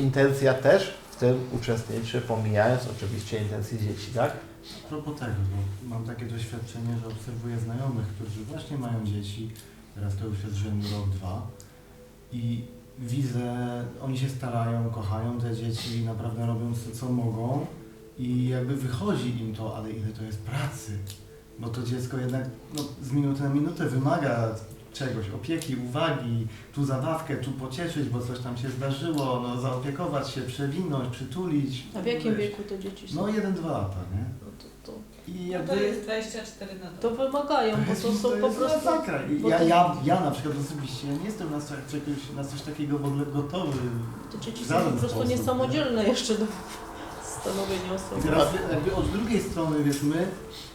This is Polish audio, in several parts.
Intencja też w tym uczestniczy, pomijając oczywiście intencje dzieci, tak? A propos tego, bo mam takie doświadczenie, że obserwuję znajomych, którzy właśnie mają dzieci, teraz to już jest rzędu rok, dwa. I widzę, oni się starają, kochają te dzieci, naprawdę robią co, co mogą. I jakby wychodzi im to, ale ile to jest pracy, bo to dziecko jednak no, z minuty na minutę wymaga czegoś, opieki, uwagi, tu zabawkę, tu pocieszyć, bo coś tam się zdarzyło, no, zaopiekować się, przewinąć, przytulić. A w jakim wiesz. wieku te dzieci są? No 1-2 lata, nie? No to, to, I No jakby... to jest 24 na to dobę. wymagają, bo to są po jest prostu... masakra. I bo Ja, to- ja, ja na przykład osobiście ja nie jestem na coś, czegoś, na coś takiego w ogóle gotowy. Te dzieci są żaden po prostu sposób, niesamodzielne jeszcze do stanowienia I teraz jakby od drugiej strony, wiesz, my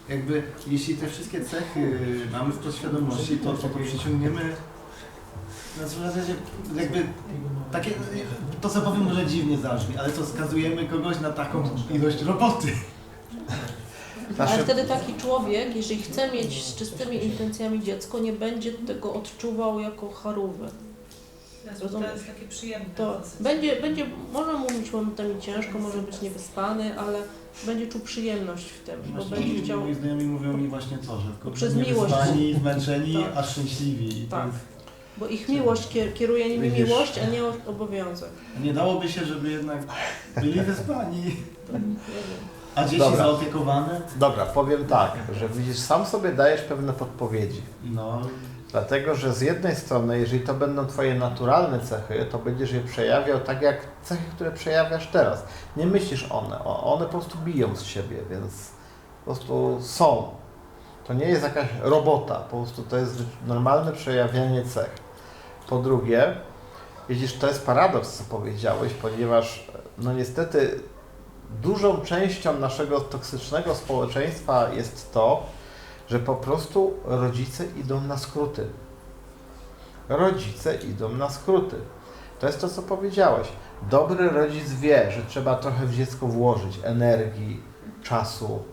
jakby jeśli te wszystkie cechy mamy w podświadomości, to, to, to przyciągniemy na zasadzie jakby takie, to co powiem może dziwnie zabrzmi, ale to skazujemy kogoś na taką ilość roboty. Ale wtedy taki człowiek, jeżeli chce mieć z czystymi intencjami dziecko, nie będzie tego odczuwał jako charówy. To jest takie przyjemne. To będzie, będzie, może mu być momentami ciężko, może być niewyspany, ale będzie czuł przyjemność w tym, bo Właśnie będzie chciał... Moi znajomi mówią mi właśnie to, że tylko Przez miłość. wyspani, zmęczeni, Tak. a szczęśliwi. I to Tak. jest Bo ich miłość kier- kieruje nimi Widzisz. miłość, a nie o- obowiązek. Nie dałoby się, żeby jednak byli wyspani, To, nie wiem. a dzieci Dobra. zaopiekowane. dobra, powiem tak, że widzisz, sam sobie dajesz pewne podpowiedzi. No, Dlatego, że z jednej strony, jeżeli to będą Twoje naturalne cechy, to będziesz je przejawiał tak jak cechy, które przejawiasz teraz. Nie myślisz one, one po prostu biją z siebie, więc po prostu są. To nie jest jakaś robota, po prostu to jest normalne przejawianie cech. Po drugie, widzisz, to jest paradoks, co powiedziałeś, ponieważ no niestety dużą częścią naszego toksycznego społeczeństwa jest to, że po prostu rodzice idą na skróty. Rodzice idą na skróty. To jest to, co powiedziałeś. Dobry rodzic wie, że trzeba trochę w dziecko włożyć energii, czasu,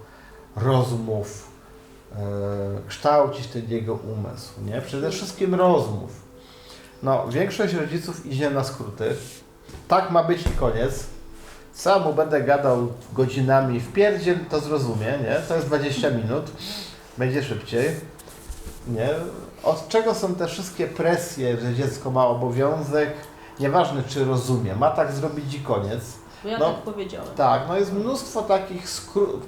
rozmów, e, kształcić ten jego umysł, nie? Przede wszystkim rozmów. No, większość rodziców idzie na skróty. Tak ma być i koniec. Ja mu będę gadał godzinami w pierdziel, to zrozumie, nie? To jest 20 minut będzie szybciej. Nie? Od czego są te wszystkie presje, że dziecko ma obowiązek, nieważne czy rozumie, ma tak zrobić i koniec. Bo ja No, tak powiedziałem. Tak, no jest mnóstwo takich skró-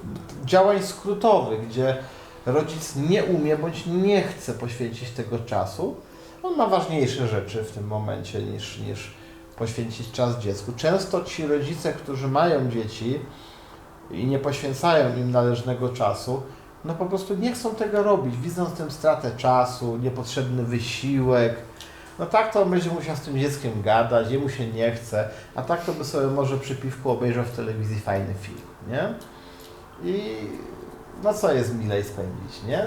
działań skrótowych, gdzie rodzic nie umie bądź nie chce poświęcić tego czasu. On ma ważniejsze rzeczy w tym momencie niż, niż poświęcić czas dziecku. Często ci rodzice, którzy mają dzieci i nie poświęcają im należnego czasu, no po prostu nie chcą tego robić, widzą w tym stratę czasu, niepotrzebny wysiłek. No tak to będzie musiał z tym dzieckiem gadać, jemu się nie chce, a tak to by sobie może przy piwku obejrzał w telewizji fajny film, nie? I no co jest milej spędzić, nie?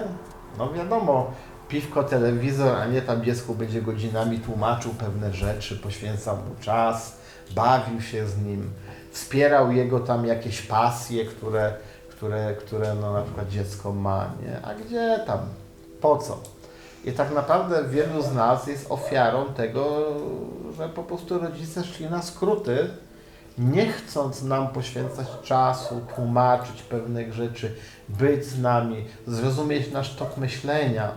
No wiadomo, piwko, telewizor, a nie tam dziecku będzie godzinami tłumaczył pewne rzeczy, poświęcał mu czas, bawił się z nim, wspierał jego tam jakieś pasje, które, które, które no na przykład dziecko ma, nie? A gdzie tam? Po co? I tak naprawdę wielu z nas jest ofiarą tego, że po prostu rodzice szli na skróty, nie chcąc nam poświęcać czasu, tłumaczyć pewnych rzeczy, być z nami, zrozumieć nasz tok myślenia.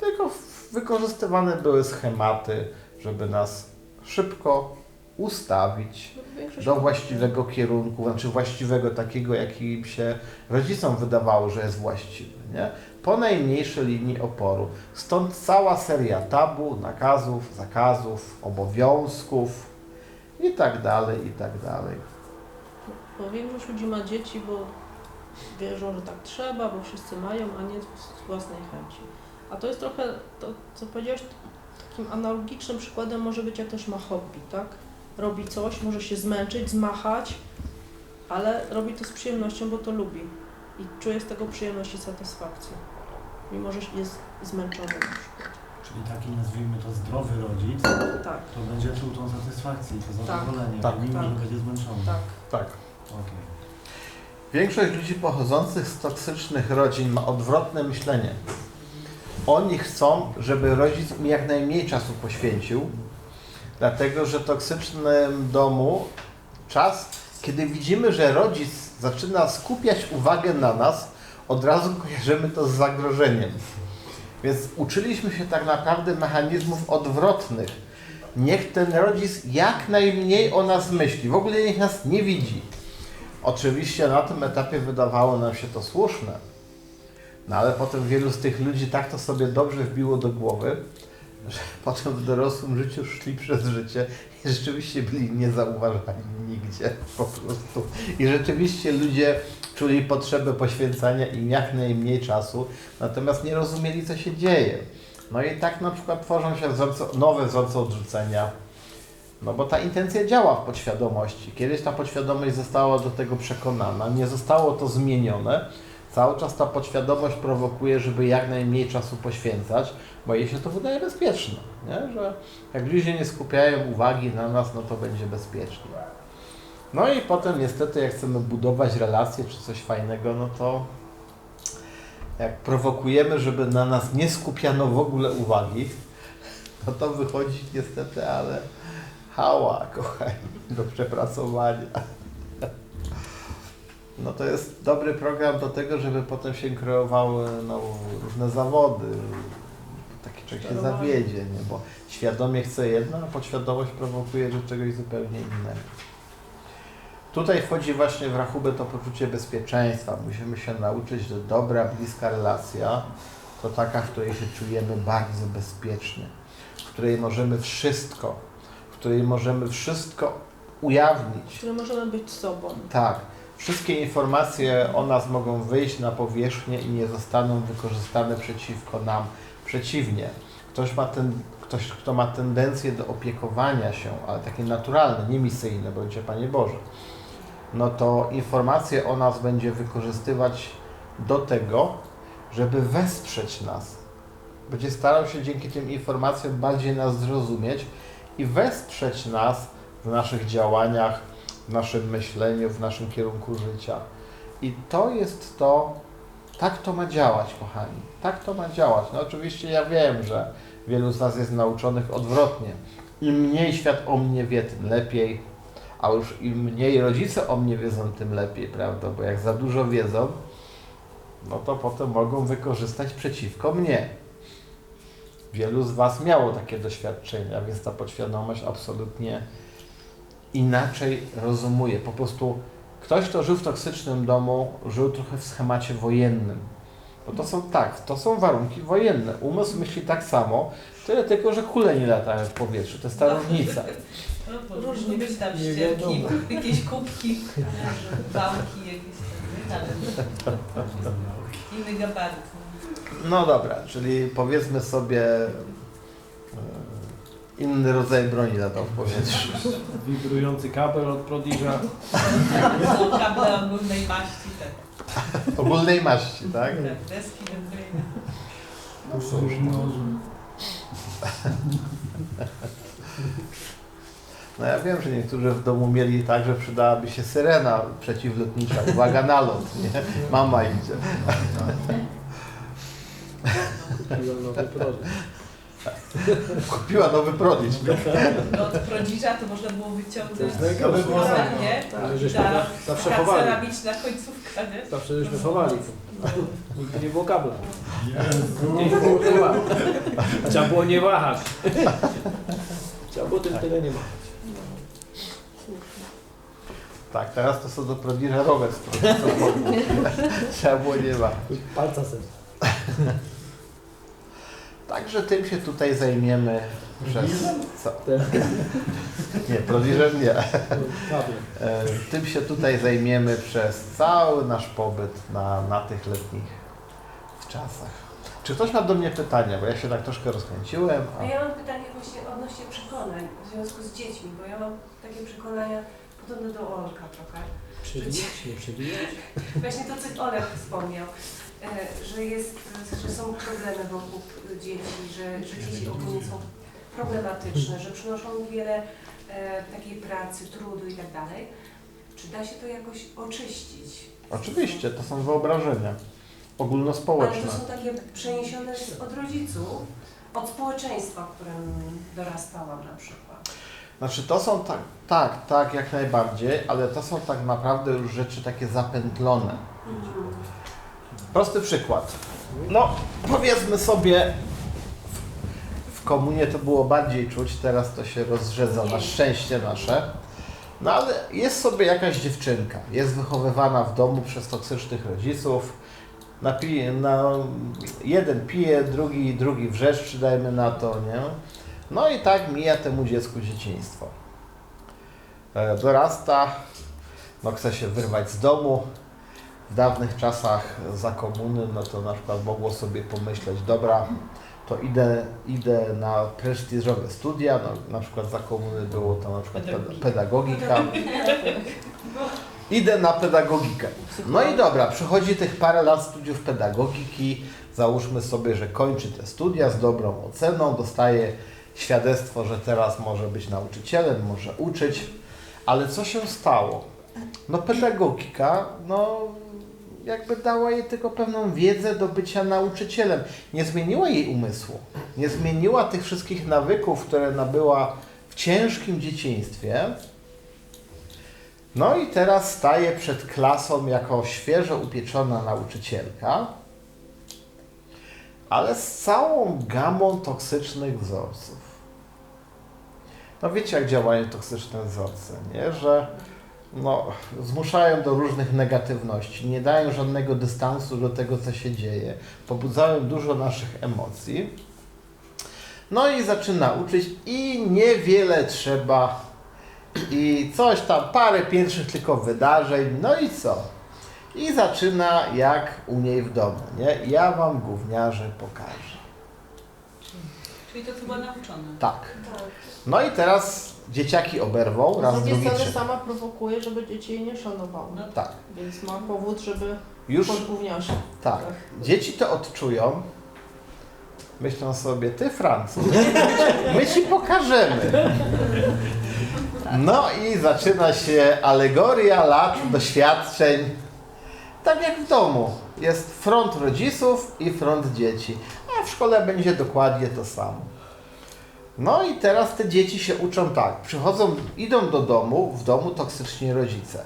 Tylko wykorzystywane były schematy, żeby nas szybko ustawić No, do właściwego kierunku, znaczy właściwego takiego, jaki im się rodzicom wydawało, że jest właściwy, nie? Po najmniejszej linii oporu. Stąd cała seria tabu, nakazów, zakazów, obowiązków i tak dalej, i tak dalej. Bo większość ludzi ma dzieci, bo wierzą, że tak trzeba, bo wszyscy mają, a nie z własnej chęci. A to jest trochę, to co powiedziałeś, takim analogicznym przykładem może być jak ktoś ma hobby, tak? Robi coś, może się zmęczyć, zmachać, ale robi to z przyjemnością, bo to lubi. I czuje z tego przyjemność i satysfakcję. Mimo, że jest zmęczony na przykład. czyli taki nazwijmy to zdrowy rodzic, Tak, to będzie czuł tą satysfakcję i to Tak. zadowolenie, Tak. mimo że Tak. będzie zmęczony. tak. Tak. Okej. Większość ludzi pochodzących z toksycznych rodzin ma odwrotne myślenie. Oni chcą, żeby rodzic im jak najmniej czasu poświęcił, Dlatego, że w toksycznym domu czas, kiedy widzimy, że rodzic zaczyna skupiać uwagę na nas, od razu kojarzymy to z zagrożeniem. Więc uczyliśmy się tak naprawdę mechanizmów odwrotnych. Niech ten rodzic jak najmniej o nas myśli, w ogóle niech nas nie widzi. Oczywiście na tym etapie wydawało nam się to słuszne, no ale potem wielu z tych ludzi tak to sobie dobrze wbiło do głowy, że potem w dorosłym życiu szli przez życie i rzeczywiście byli niezauważani nigdzie po prostu. I rzeczywiście ludzie czuli potrzebę poświęcania im jak najmniej czasu, natomiast nie rozumieli, co się dzieje. No i tak na przykład tworzą się wzorce, nowe wzorce odrzucenia, no bo ta intencja działa w podświadomości. Kiedyś ta podświadomość została do tego przekonana, nie zostało to zmienione. Cały czas ta podświadomość prowokuje, żeby jak najmniej czasu poświęcać, bo jej się to wydaje bezpieczne, nie? że jak ludzie nie skupiają uwagi na nas, no to będzie bezpiecznie. No i potem niestety jak chcemy budować relacje czy coś fajnego, no to jak prowokujemy, żeby na nas nie skupiano w ogóle uwagi, no to wychodzi niestety, ale hała, kochani, do przepracowania. No to jest dobry program do tego, żeby potem się kreowały no, różne zawody. Taki człowiek się zawiedzie, nie? bo świadomie chce jedno, a podświadomość prowokuje do czegoś zupełnie innego. Tutaj wchodzi właśnie w rachubę to poczucie bezpieczeństwa. Musimy się nauczyć, że dobra, bliska relacja to taka, w której się czujemy bardzo bezpiecznie, w której możemy wszystko, w której możemy wszystko ujawnić. Które możemy być sobą. Tak. Wszystkie informacje o nas mogą wyjść na powierzchnię i nie zostaną wykorzystane przeciwko nam. Przeciwnie, ktoś, ma ten, ktoś kto ma tendencję do opiekowania się, ale takie naturalne, nie misyjne, bądźcie Panie Boże, no to informacje o nas będzie wykorzystywać do tego, żeby wesprzeć nas. Będzie starał się dzięki tym informacjom bardziej nas zrozumieć i wesprzeć nas w naszych działaniach, w naszym myśleniu, w naszym kierunku życia. I to jest to, tak to ma działać, kochani. Tak to ma działać. No oczywiście ja wiem, że wielu z nas jest nauczonych odwrotnie. Im mniej świat o mnie wie, tym lepiej. A już im mniej rodzice o mnie wiedzą, tym lepiej, prawda? Bo jak za dużo wiedzą, no to potem mogą wykorzystać przeciwko mnie. Wielu z Was miało takie doświadczenia, więc ta podświadomość absolutnie inaczej rozumuje. Po prostu ktoś, kto żył w toksycznym domu, żył trochę w schemacie wojennym. Bo to są tak, to są warunki wojenne. Umysł myśli tak samo, tyle tylko, że kule nie latają w powietrzu. To jest ta różnica. No, bo Różnie. Różnie być tam ścierki, jakieś kubki, bałki jakieś tam, ale inny gabaryt. No dobra, czyli powiedzmy sobie inny rodzaj broni latał w powietrzu. Wibrujący kabel od Prodiża. Są kable ogólnej maści, tak, Ogólnej maści, tak? tak deski wędrówne. No ja wiem, że niektórzy w domu mieli tak, że przydałaby się syrena przeciwlotnicza. Uwaga na lot, nie? Mama idzie. Nowy produkt. Kupiła nowy prodić. No od prodziża to można było wyciągnąć To by było za- nie? Ale żeśmy Ta zawsze chowali. ceramiczna końcówka, nie? Zawsze żeśmy chowali. No. Nigdy nie było kabla. Jezu. Nie było tyła. Trzeba było nie wahać. Trzeba było tym tyle nie machać. Tak, teraz to są do prodiża rower z Trzeba było nie ma. Palca sobie. Także tym się tutaj zajmiemy przez... Co? Te Nie, prodiżem nie. E, Tym się tutaj zajmiemy przez cały nasz pobyt na, na tych letnich czasach. Czy ktoś ma do mnie pytania? Bo ja się tak troszkę rozkręciłem. A ja mam pytanie właśnie odnośnie przekonań w związku z dziećmi, bo ja mam takie przekonania podobne do Olka trochę. Przewijać, nie przewijać? Właśnie to, co Olek wspomniał, że, jest, że są problemy wokół dzieci, że, że dzieci ogólnie są problematyczne, że przynoszą wiele e, takiej pracy, trudu i tak dalej. Czy da się to jakoś oczyścić? Oczywiście, to są wyobrażenia Ale ogólnospołeczne. to są takie przeniesione z- od rodziców, od społeczeństwa, w którym dorastałam na przykład. Znaczy to są tak, tak, tak, jak najbardziej, ale to są tak naprawdę już rzeczy takie zapętlone. Mhm. Prosty przykład. No, powiedzmy sobie, w, w komunie to było bardziej czuć, teraz to się rozrzedza na szczęście nasze. No ale jest sobie jakaś dziewczynka, jest wychowywana w domu przez toksycznych rodziców. Jeden pije, drugi, drugi wrzeszczy, dajmy na to, nie? No i tak mija temu dziecku dzieciństwo. E, dorasta, no chce się wyrwać z domu, w dawnych czasach za komuny, no to na przykład mogło sobie pomyśleć, dobra, to idę, idę na prestiżowe studia, no, na przykład za komuny było to na przykład ped- pedagogika. Idę na pedagogikę. No i dobra, przychodzi tych parę lat studiów pedagogiki, załóżmy sobie, że kończy te studia z dobrą oceną, dostaje świadectwo, że teraz może być nauczycielem, może uczyć, ale co się stało? No pedagogika, no jakby dała jej tylko pewną wiedzę do bycia nauczycielem. Nie zmieniła jej umysłu. Nie zmieniła tych wszystkich nawyków, które nabyła w ciężkim dzieciństwie. No i teraz staje przed klasą jako świeżo upieczona nauczycielka, ale z całą gamą toksycznych wzorców. No wiecie, jak działają toksyczne wzorce, nie? Że no, zmuszają do różnych negatywności, nie dają żadnego dystansu do tego, co się dzieje, pobudzają dużo naszych emocji. No i zaczyna uczyć i niewiele trzeba i coś tam, parę pierwszych tylko wydarzeń, no i co? I zaczyna jak u niej w domu, nie? Ja wam gówniarze pokażę. Czyli to co była nauczona. Tak. Tak. No i teraz dzieciaki oberwą, Z raz, drugiej drugi, strony trzeci. sama prowokuje, żeby dzieci jej nie szanowały. No Tak. Więc ma powód, żeby Już podgówniać. Tak. Dzieci to odczują. Myślą sobie, ty Francuz, my ci pokażemy. No i zaczyna się alegoria lat, doświadczeń. Tak jak w domu. Jest front rodziców i front dzieci. W szkole będzie dokładnie to samo. No i teraz te dzieci się uczą tak. Przychodzą, idą do domu, w domu toksyczni rodzice.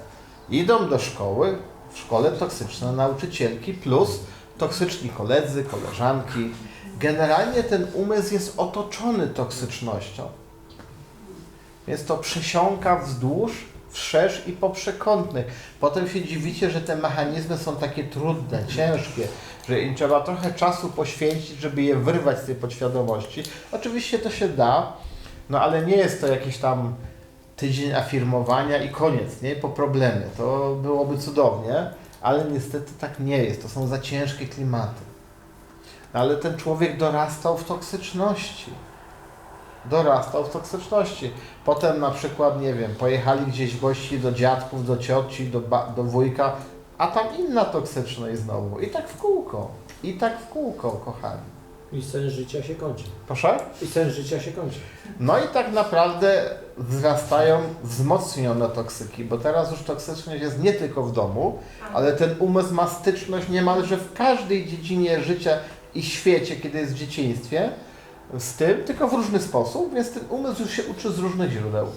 Idą do szkoły, w szkole toksyczne nauczycielki plus toksyczni koledzy, koleżanki. Generalnie ten umysł jest otoczony toksycznością. Więc to przesiąka wzdłuż, wszerz i po przekątnych. Potem się dziwicie, że te mechanizmy są takie trudne, ciężkie, że im trzeba trochę czasu poświęcić, żeby je wyrwać z tej podświadomości. Oczywiście to się da, no ale nie jest to jakiś tam tydzień afirmowania i koniec, nie? Po problemy. To byłoby cudownie, ale niestety tak nie jest. To są za ciężkie klimaty. No, ale ten człowiek dorastał w toksyczności. Dorastał w toksyczności. Potem na przykład, nie wiem, pojechali gdzieś gości do dziadków, do cioci, do, do wujka, a tam inna toksyczność znowu. I tak w kółko. I tak w kółko, kochani. I sen życia się kończy. Proszę? I sen życia się kończy. No i tak naprawdę wzrastają wzmocnione toksyki, bo teraz już toksyczność jest nie tylko w domu, ale ten umysł ma styczność niemalże w każdej dziedzinie życia i świecie, kiedy jest w dzieciństwie, z tym, tylko w różny sposób, więc ten umysł już się uczy z różnych źródeł.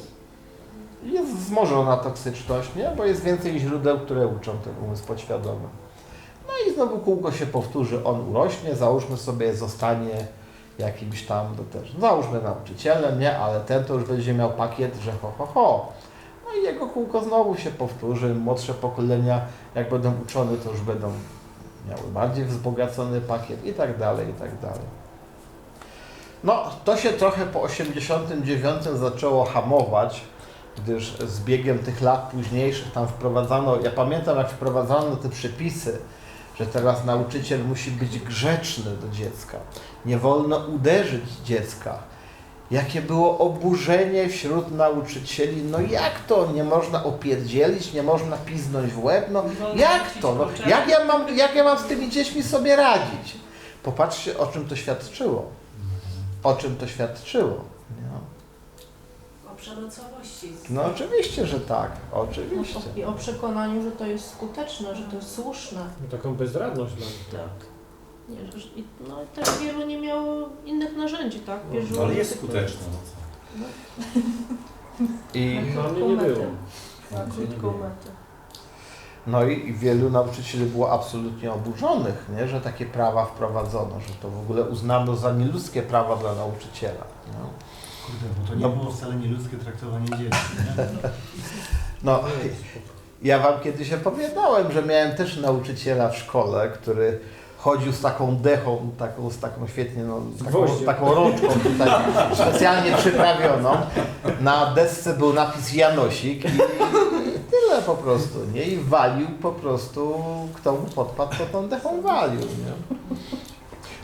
Jest wzmożona toksyczność, nie? bo jest więcej źródeł, które uczą ten umysł podświadomy. No i znowu kółko się powtórzy, on urośnie, załóżmy sobie, zostanie jakimś tam, to też, załóżmy nauczycielem, nie? Ale ten to już będzie miał pakiet, że ho, ho, ho. No i jego kółko znowu się powtórzy, młodsze pokolenia, jak będą uczone, to już będą miały bardziej wzbogacony pakiet i tak dalej, i tak dalej. No, to się trochę po 89 zaczęło hamować, gdyż z biegiem tych lat późniejszych tam wprowadzano, ja pamiętam jak wprowadzano te przepisy, że teraz nauczyciel musi być grzeczny do dziecka, nie wolno uderzyć dziecka. Jakie było oburzenie wśród nauczycieli, no jak to, nie można opierdzielić, nie można piznąć w łeb, no jak to, no, jak, ja mam, jak ja mam z tymi dziećmi sobie radzić? Popatrzcie, o czym to świadczyło. O czym to świadczyło. Nie? Przemocowości. No oczywiście, że tak, No, oczywiście. I o przekonaniu, że to jest skuteczne, że to jest słuszne. No, taką bezradność dla nich. Tak. Nie, że, i, no i też wielu nie miało innych narzędzi, tak? No, Wierzyło, Ale jest tylko- skuteczne. No co? I, No mnie nie było. Na krótką metę. no i wielu nauczycieli było absolutnie oburzonych, nie? że takie prawa wprowadzono, że to w ogóle uznano za nieludzkie prawa dla nauczyciela. No, Kurde, bo to nie No. było wcale nieludzkie traktowanie dzieci, nie? no ja wam kiedyś opowiadałem, że miałem też nauczyciela w szkole, który chodził z taką dechą, taką, z taką świetnie, no, z taką, Gwoździem. taką rączką tutaj specjalnie przyprawioną. Na desce był napis Janosik i tyle po prostu, nie? I walił po prostu, kto mu podpadł, to tą dechą walił, nie?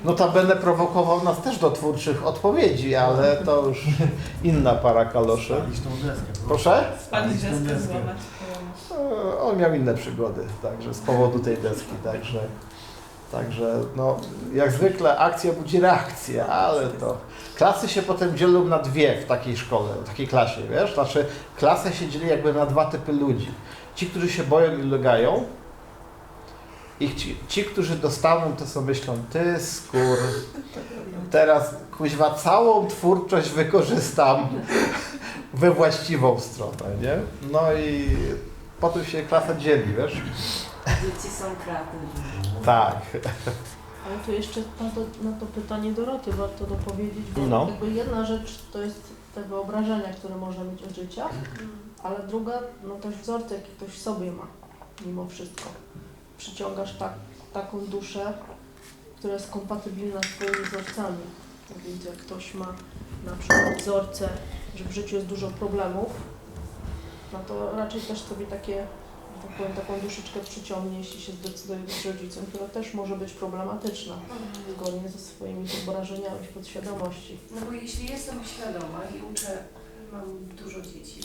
Notabene prowokował nas też do twórczych odpowiedzi, ale to już inna para kaloszy. Spalić tą deskę. Proszę? Spalić deskę. złamać. E, On miał inne przygody, także z powodu tej deski, także, także no, jak zwykle akcja budzi reakcję, ale to klasy się potem dzielą na dwie w takiej szkole, w takiej klasie, wiesz, znaczy klasę się dzieli jakby na dwa typy ludzi. Ci, którzy się boją i legają i ci, ci, którzy dostaną, to sobie myślą, ty skór, teraz kuźwa całą twórczość wykorzystam we właściwą stronę, nie? No i potem się klasa dzieli, wiesz? Dzieci są kreatywne. Tak. Ale tu jeszcze na to, na to pytanie Doroty warto dopowiedzieć, bo No. jakby jedna rzecz to jest te wyobrażenia, które można mieć od życia, ale druga, no też wzorce, jakie ktoś w sobie ma, mimo wszystko. Przyciągasz tak, taką duszę, która jest kompatybilna z twoimi wzorcami. Tak Więc jak ktoś ma na przykład wzorce, że w życiu jest dużo problemów, no to raczej też sobie takie, tak powiem, taką duszyczkę przyciągnie, jeśli się zdecyduje być rodzicem, która też może być problematyczna, zgodnie ze swoimi wyobrażeniami podświadomości. No bo jeśli jestem świadoma i uczę, mam dużo dzieci,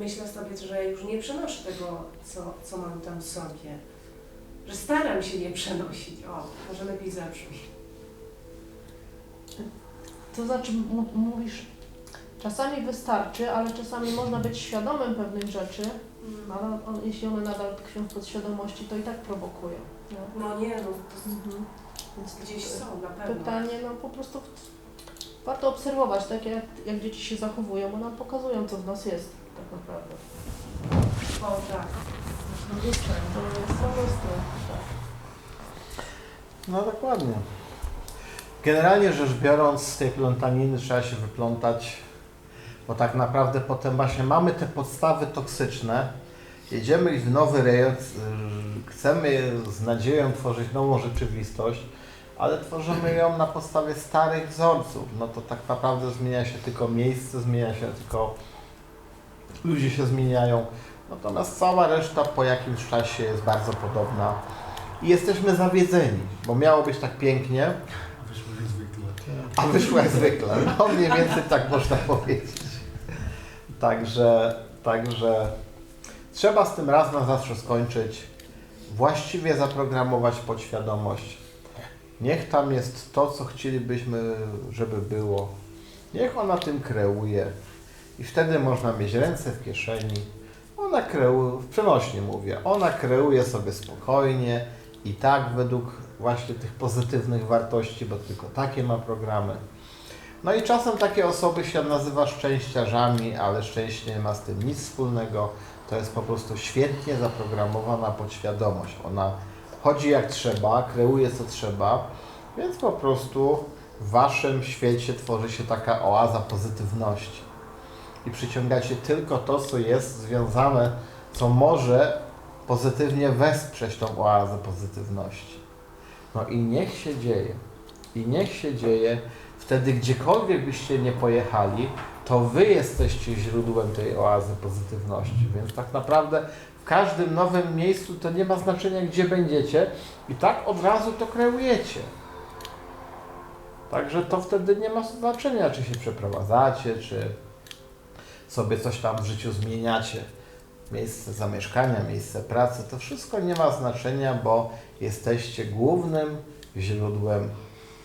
myślę sobie, że już nie przenoszę tego, co, co mam tam w sobie. Że staram się nie przenosić. O, może lepiej zabrzmi. To znaczy, mówisz, czasami wystarczy, ale czasami można być świadomym pewnych rzeczy, ale on, jeśli one nadal tkwią w podświadomości, to i tak prowokują. Nie? No nie, no to Mhm. Więc gdzieś są na pewno. pytanie, no po prostu warto obserwować, tak jak, jak dzieci się zachowują, bo nam pokazują, co w nas jest tak naprawdę. O tak. Jest radosne, tak. No dokładnie. Generalnie rzecz biorąc, z tej plątaniny trzeba się wyplątać, bo tak naprawdę potem właśnie mamy te podstawy toksyczne, jedziemy w nowy rejon, chcemy z nadzieją tworzyć nową rzeczywistość, ale tworzymy ją na podstawie starych wzorców. No to tak naprawdę zmienia się tylko miejsce, zmienia się tylko ludzie się zmieniają. Natomiast cała reszta po jakimś czasie jest bardzo podobna. I jesteśmy zawiedzeni, bo miało być tak pięknie, A wyszło jak zwykle. a wyszło jak zwykle. No mniej więcej tak można powiedzieć. Także, także trzeba z tym raz na zawsze skończyć. Właściwie zaprogramować podświadomość. Niech tam jest to, co chcielibyśmy, żeby było. Niech ona tym kreuje. I wtedy można mieć ręce w kieszeni. Ona kreuje, przenośnie mówię, ona kreuje sobie spokojnie i tak według właśnie tych pozytywnych wartości, bo tylko takie ma programy. No i czasem takie osoby się nazywa szczęściarzami, ale szczęście nie ma z tym nic wspólnego. To jest po prostu świetnie zaprogramowana podświadomość. Ona chodzi jak trzeba, kreuje co trzeba, więc po prostu w waszym świecie tworzy się taka oaza pozytywności. I przyciągacie tylko to, co jest związane, co może pozytywnie wesprzeć tą oazę pozytywności. No i niech się dzieje. I niech się dzieje. Wtedy gdziekolwiek byście nie pojechali, to wy jesteście źródłem tej oazy pozytywności. Więc tak naprawdę w każdym nowym miejscu to nie ma znaczenia, gdzie będziecie i tak od razu to kreujecie. Także to wtedy nie ma znaczenia, czy się przeprowadzacie, czy sobie coś tam w życiu zmieniacie. Miejsce zamieszkania, miejsce pracy, to wszystko nie ma znaczenia, bo jesteście głównym źródłem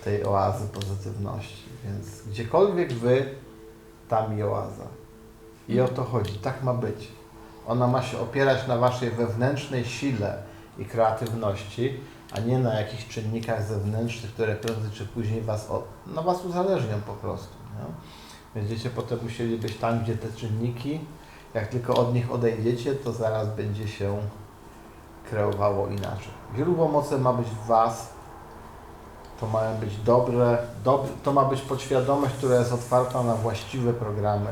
tej oazy pozytywności. Więc gdziekolwiek wy, tam i oaza. I o to chodzi, tak ma być. Ona ma się opierać na waszej wewnętrznej sile i kreatywności, a nie na jakichś czynnikach zewnętrznych, które prędzej czy później was, od, no was uzależnią po prostu. Nie? Będziecie potem musieli być tam, gdzie te czynniki, jak tylko od nich odejdziecie, to zaraz będzie się kreowało inaczej. Źródło mocy ma być w Was. To mają być dobre, dob, to ma być podświadomość, która jest otwarta na właściwe programy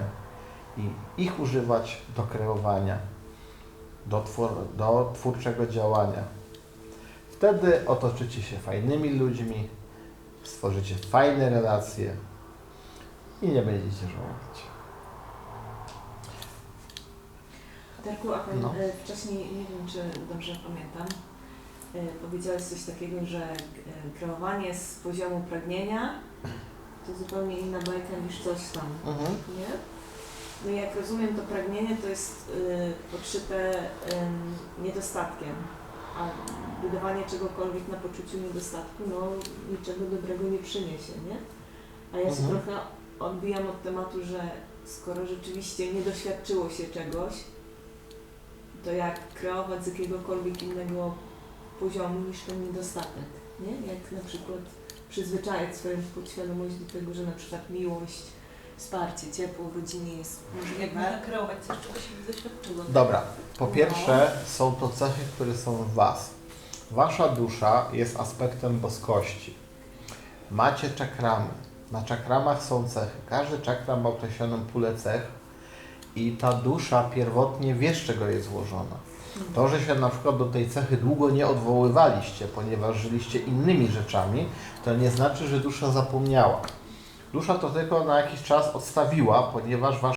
i ich używać do kreowania, do, twór, do twórczego działania. Wtedy otoczycie się fajnymi ludźmi, stworzycie fajne relacje i nie będziecie żałować. Darku, a pan No. e, wcześniej, nie wiem czy dobrze pamiętam, e, powiedziałeś coś takiego, że e, kreowanie z poziomu pragnienia to zupełnie inna bajka niż coś tam, Mhm. nie? No i jak rozumiem, to pragnienie to jest e, podszyte em, niedostatkiem, a budowanie czegokolwiek na poczuciu niedostatku, no niczego dobrego nie przyniesie, nie? A ja się Mhm. trochę odbijam od tematu, że skoro rzeczywiście nie doświadczyło się czegoś, to jak kreować z jakiegokolwiek innego poziomu niż ten niedostatek, nie? Jak na przykład przyzwyczajać swoją podświadomość do tego, że na przykład miłość, wsparcie, ciepło w rodzinie jest Jak możliwe. można kreować coś, czego się nie doświadczyło. Dobra, po pierwsze są to cechy, które są w Was. Wasza dusza jest aspektem boskości. Macie czakramy. Na czakramach są cechy. Każdy czakram ma określoną pulę cech i ta dusza pierwotnie wie, z czego jest złożona. To, że się na przykład do tej cechy długo nie odwoływaliście, ponieważ żyliście innymi rzeczami, to nie znaczy, że dusza zapomniała. Dusza to tylko na jakiś czas odstawiła, ponieważ wasz